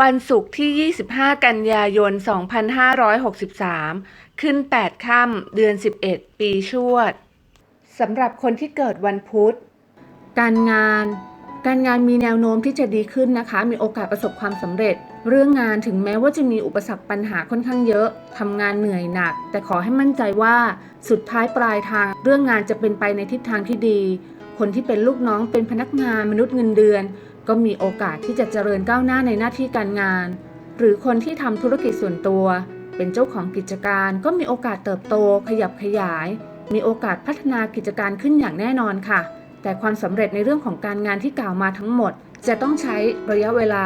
วันศุกร์ที่ 25 กันยายน 2563 ขึ้น 8 ค่ำ เดือน 11 ปีชวด สำหรับคนที่เกิดวันพุธ การงาน การงานมีแนวโน้มที่จะดีขึ้นนะคะ มีโอกาสประสบความสำเร็จ เรื่องงานถึงแม้ว่าจะมีอุปสรรคปัญหาค่อนข้างเยอะ ทำงานเหนื่อยหนัก แต่ขอให้มั่นใจว่าสุดท้ายปลายทาง เรื่องงานจะเป็นไปในทิศทางที่ดี คนที่เป็นลูกน้องเป็นพนักงานมนุษย์เงินเดือน ก็มีโอกาสที่จะเจริญก้าวหน้าในหน้าที่การงาน หรือคนที่ทำธุรกิจส่วนตัว เป็นเจ้าของกิจการก็มีโอกาสเติบโต ขยับขยาย มีโอกาสพัฒนากิจการขึ้นอย่างแน่นอนค่ะ แต่ความสำเร็จในเรื่องของการงานที่กล่าวมาทั้งหมด จะต้องใช้ระยะเวลา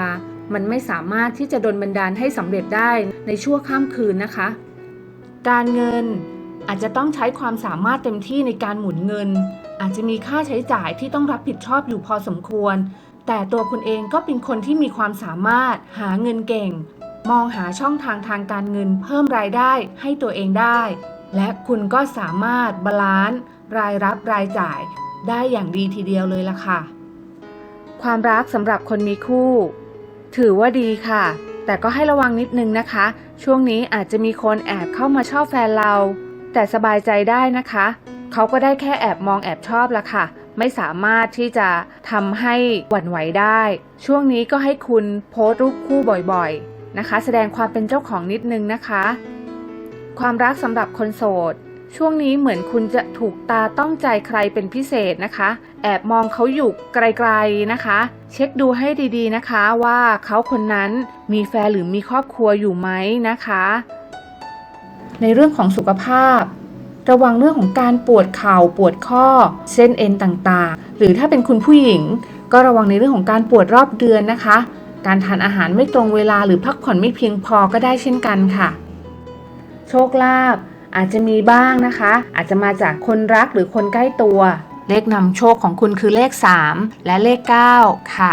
มันไม่สามารถที่จะดลบันดาลให้สำเร็จได้ในชั่วข้ามคืนนะคะ การเงินอาจจะต้องใช้ความสามารถเต็มที่ในการหมุนเงิน อาจจะมีค่าใช้จ่ายที่ต้องรับผิดชอบอยู่พอสมควร แต่ตัวคุณเองก็เป็นคนที่มีความสามารถหาเงินเก่ง มองหาช่องทางทางการเงินเพิ่มรายได้ให้ตัวเองได้ และคุณก็สามารถบาลานซ์รายรับรายจ่ายได้อย่างดีทีเดียวเลยล่ะค่ะ ความรักสำหรับคนมีคู่ ถือว่าดีค่ะ แต่ก็ให้ระวังนิดนึงนะคะ ช่วงนี้อาจจะมีคนแอบเข้ามาชอบแฟนเรา แต่สบายใจได้นะคะ เขาก็ได้แค่แอบมองแอบชอบละค่ะ ไม่สามารถที่จะทำให้หวั่นไหวได้ ช่วงนี้ก็ให้คุณโพสต์รูปคู่บ่อยๆนะคะ แสดงความเป็นเจ้าของนิดนึงนะคะ ความรักสำหรับคนโสดช่วงนี้เหมือนคุณจะถูกตาต้องใจใครเป็นพิเศษนะคะ แอบมองเขาอยู่ไกลๆนะคะ เช็คดูให้ดีๆนะคะว่าเขาคนนั้นมีแฟนหรือมีครอบครัวอยู่ไหมนะคะ ในเรื่องของสุขภาพ ระวังเรื่องของการปวดเข่าปวดข้อ เส้นเอ็นต่างๆ หรือถ้าเป็นคุณผู้หญิง ก็ระวังในเรื่องของการปวดรอบเดือนนะคะ การทานอาหารไม่ตรงเวลาหรือพักผ่อนไม่เพียงพอก็ได้เช่นกันค่ะ โชคลาภอาจจะมีบ้างนะคะ อาจจะมาจากคนรักหรือคนใกล้ตัว เลขนำโชคของคุณคือเลข 3 และเลข 9 ค่ะ